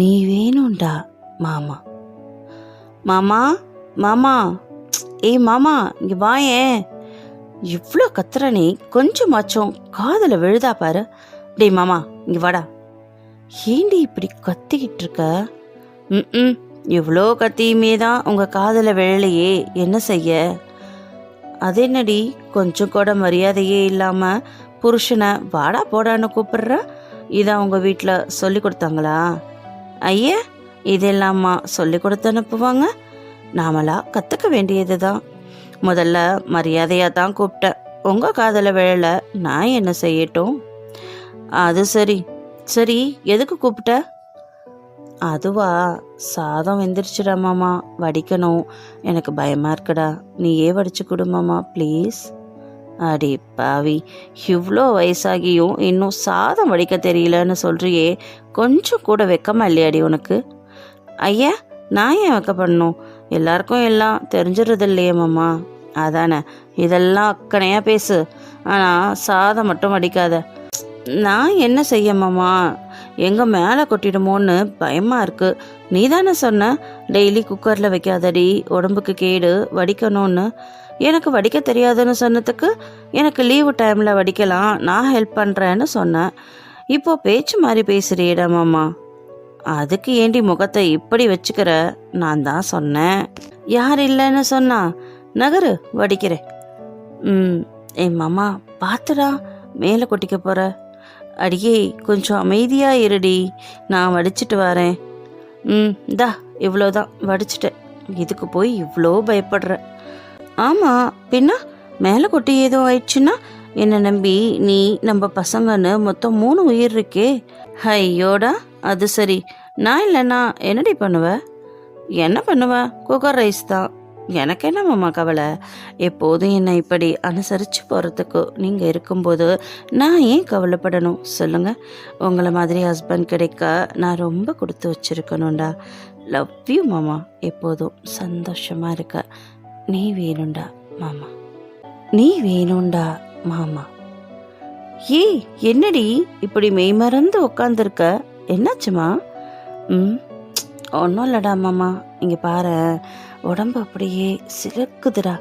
நீ வேணும்டா மாமா. மாமா மாமா. ஏய் மாமா இங்கே வாயேன் இவ்வளோ கத்துற நீ கொஞ்சமாச்சும் காதில் விழுதா பாரு. டேய் மாமா இங்கே வாடா. ஏண்டி இப்படி கத்திக்கிட்டு இருக்க? ம் இவ்வளோ கத்தியுமே தான் உங்கள் காதில் விழலையே என்ன செய்ய? அது என்னடி கொஞ்சம் கூட மரியாதையே இல்லாமல் புருஷனை வாடா போடான்னு கூப்பிடுற? இதை அவங்க வீட்டில் சொல்லி கொடுத்தாங்களா? ஐயா இதெல்லாமா சொல்லி கொடுத்து அனுப்புவாங்க. நாமளா கற்றுக்க வேண்டியது தான் முதல்ல மரியாதையாக தான் கூப்பிட்டேன். உங்கள் காதல வேலை நான் என்ன செய்யட்டும்? அது சரி. சரி எதுக்கு கூப்பிட்ட? அதுவா சாதம் வெந்துருச்சுடா மாமா. வடிக்கணும். எனக்கு பயமாக இருக்குடா. நீயே வடிச்சு கொடுமாமா ப்ளீஸ் அடே பாவி இவ்வளோ வயசாகியும் இன்னும் சாதம் வடிக்க தெரியலன்னு சொல்றியே கொஞ்சம் கூட வெக்கமா இல்லையாடி உனக்கு? ஐயா நான் ஏன் வைக்கப்படணும் எல்லாருக்கும் எல்லாம் தெரிஞ்சிடுறது இல்லையே மாமா. அதானே இதெல்லாம் அக்கனையாக பேசு. ஆனால் சாதம் மட்டும் வடிக்காத. நான் என்ன செய்ய மாமா? எங்கே மேலே கொட்டிடுமோன்னு பயமாக இருக்குது நீ தானே சொன்ன? டெய்லி குக்கரில் வைக்காதடி உடம்புக்கு கேடு வடிக்கணும்னு. எனக்கு வடிக்க தெரியாதுன்னு சொன்னதுக்கு எனக்கு லீவு டைமில் வடிக்கலாம் நான் ஹெல்ப் பண்ணுறேன்னு சொன்னேன் இப்போ பேச்சு மாதிரி பேசுறியடா மாமா. அதுக்கு ஏண்டி முகத்தை இப்படி வச்சுக்கிற? நான் தான் சொன்னேன். யார் இல்லைன்னு சொன்னா? நகரு வடிக்கிறேன் ம் என் மாமா பார்த்துடா மேலே கொட்டிக்க போகிற அடியே கொஞ்சம் அமைதியாக இருடி. நான் வடிச்சிட்டு வரேன். ம் தா இவ்வளோதான் வடிச்சிட்டேன். இதுக்கு போய் இவ்வளோ பயப்படுற. ஆமாம் பின்ன மேலே கொட்டி ஏதோ ஆயிடுச்சுன்னா? என்னை நம்பி நீ நம்ம பசங்கன்னு மொத்தம் மூணு உயிர் இருக்கே. ஐயோடா அது சரி. நான் இல்லைன்னா என்னடி பண்ணுவ? என்ன பண்ணுவ? குக்கர் ரைஸ் தான். எனக்கு என்ன மாமா கவலை? எப்போதும் என்னை இப்படி அனுசரித்து போகிறதுக்கு நீங்கள் இருக்கும்போது நான் ஏன் கவலைப்படணும்? சொல்லுங்கள் உங்களை மாதிரி ஹஸ்பண்ட் கிடைக்க நான் ரொம்ப கொடுத்து வச்சுருக்கணும்டா. லவ் யூ மாமா. எப்போதும் சந்தோஷமாக இருக்க. நீ வேணும்டா மாமா. நீ வேணும்டா மாமா. ஏய் என்னடி இப்படி மெய்மறந்து உட்காந்துருக்க என்னாச்சுமா? ம் ஒன்றும் இல்லைடா மாமா. இங்கே பாரு உடம்பு அப்படியே சிலுக்குதுடா.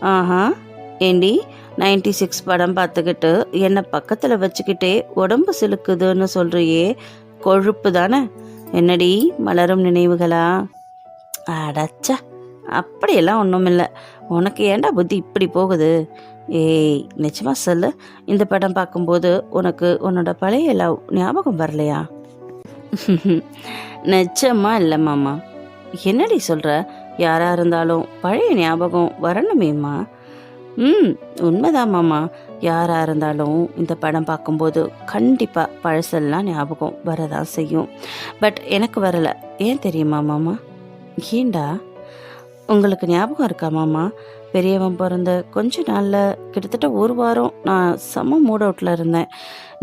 ஆஹா. ஏண்டி நைன்டி சிக்ஸ் படம் பார்த்துக்கிட்டு என்னை பக்கத்தில் வச்சுக்கிட்டே உடம்பு சிலுக்குதுன்னு சொல்கிறியே கொழுப்பு தானே? என்னடி மலரும் நினைவுகளா? அடச்சா அப்படியெல்லாம் ஒன்றும் இல்லை உனக்கு ஏன்டா புத்தி இப்படி போகுது? ஏய் நிச்சயமா சொல்லு இந்த படம் பார்க்கும்போது உனக்கு உன்னோட பழைய லவ் ஞாபகம் வரலையா? நிச்சயமாக இல்லை மாமா. என்னடி சொல்கிற யாராக இருந்தாலும் பழைய ஞாபகம் வரணுமேம்மா? ம் உண்மைதான் மாமா. யாராக இருந்தாலும் இந்த படம் பார்க்கும்போது கண்டிப்பாக பழசெல்லாம் ஞாபகம் வரதான் செய்யும். பட் எனக்கு வரலை. ஏன் தெரியுமா மாமா? ஏண்டா? உங்களுக்கு ஞாபகம் இருக்கா மாமா? பெரியவன் பிறந்த கொஞ்ச நாளில் கிட்டத்தட்ட ஒரு வாரம் நான் செம்ம மூட் அவுட்டில் இருந்தேன்.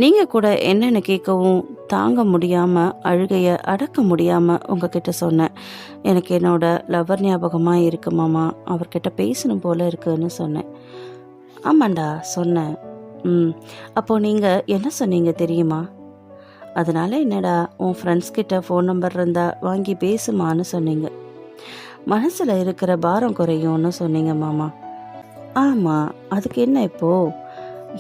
நீங்கள் கூட என்னென்னு கேட்கவும் தாங்க முடியாமல் அழுகையை அடக்க முடியாமல் உங்ககிட்ட சொன்னேன். எனக்கு என்னோட லவர் ஞாபகமாக இருக்கு மாமா அவர்கிட்ட பேசணும் போல இருக்குன்னு சொன்னேன். ஆமாண்டா சொன்னேன். ம் அப்போ நீங்கள் என்ன சொன்னீங்க தெரியுமா? அதனால என்னடா உன் ஃப்ரெண்ட்ஸ் கிட்ட ஃபோன் நம்பர் இருந்தா வாங்கி பேசுமான்னு சொன்னீங்க. மனசில் இருக்கிற பாரம் குறையும்னு சொன்னீங்க மாமா. ஆமாம் அதுக்கு என்ன இப்போ?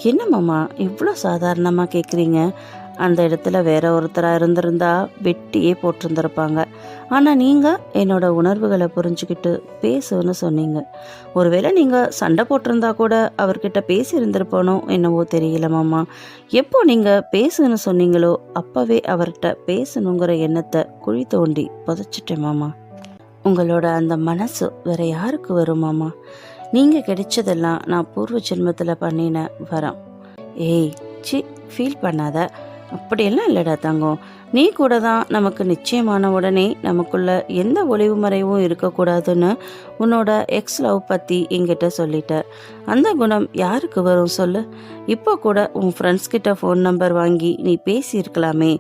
என்ன மாமா? இவ்வளோ சாதாரணமாக கேட்குறீங்க அந்த இடத்துல வேற ஒருத்தராக இருந்திருந்தா வெட்டியே போட்டிருந்திருப்பாங்க. ஆனால் நீங்கள் என்னோட உணர்வுகளை புரிஞ்சுக்கிட்டு பேசுன்னு சொன்னீங்க. ஒருவேளை நீங்கள் சண்டை போட்டிருந்தா கூட அவர்கிட்ட பேசி இருந்திருப்பானோ என்னவோ தெரியல மாமா. எப்போ நீங்கள் பேசுன்னு சொன்னீங்களோ அப்போவே அவர்கிட்ட பேசணுங்கிற எண்ணத்தை குழி தோண்டி புதைச்சிட்டேன் மாமா. உங்களோட அந்த மனசு வேற யாருக்கு வருமாமா நீங்கள் கிடைச்சதெல்லாம் நான் பூர்வ ஜென்மத்தில் பண்ணின வரம். ஏய் சி ஃபீல் பண்ணாத. அப்படியெல்லாம் இல்லைடா தங்கம். நீ கூட தான் நமக்கு நிச்சயமான உடனே நமக்குள்ள எந்த ஒளிவு மறைவும் இருக்கக்கூடாதுன்னு உன்னோட எக்ஸ் லவ் பற்றி என்கிட்ட சொல்லிட்ட. அந்த குணம் யாருக்கு வரும் சொல்லு. இப்போ கூட உன் ஃப்ரெண்ட்ஸ் கிட்ட ஃபோன் நம்பர் வாங்கி நீ பேசியிருக்கலாமே.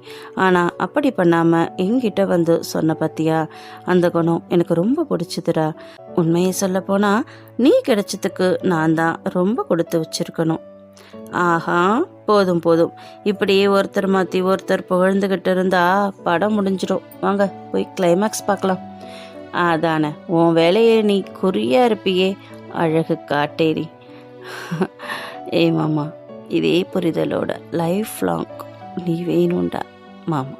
ஆனால் அப்படி பண்ணாமல் என்கிட்ட வந்து சொன்ன பத்தியா? அந்த குணம் எனக்கு ரொம்ப பிடிச்சதுடா. உண்மையை சொல்ல போனால் நீ கிடைச்சதுக்கு நான் தான் ரொம்ப கொடுத்து வச்சிருக்கணும். ஆஹா போதும் போதும். இப்படியே ஒருத்தர் மாற்றி ஒருத்தர் புகழ்ந்துக்கிட்டு இருந்தா படம் முடிஞ்சிடும். வாங்க போய் கிளைமேக்ஸ் பார்க்கலாம். அதானே உன் வேலையை நீ குறியா இருப்பியே அழகு காட்டேரி. ஏ மாமா இதே புரிதலோட லைஃப் லாங் நீ வேணும்டா. மாமா.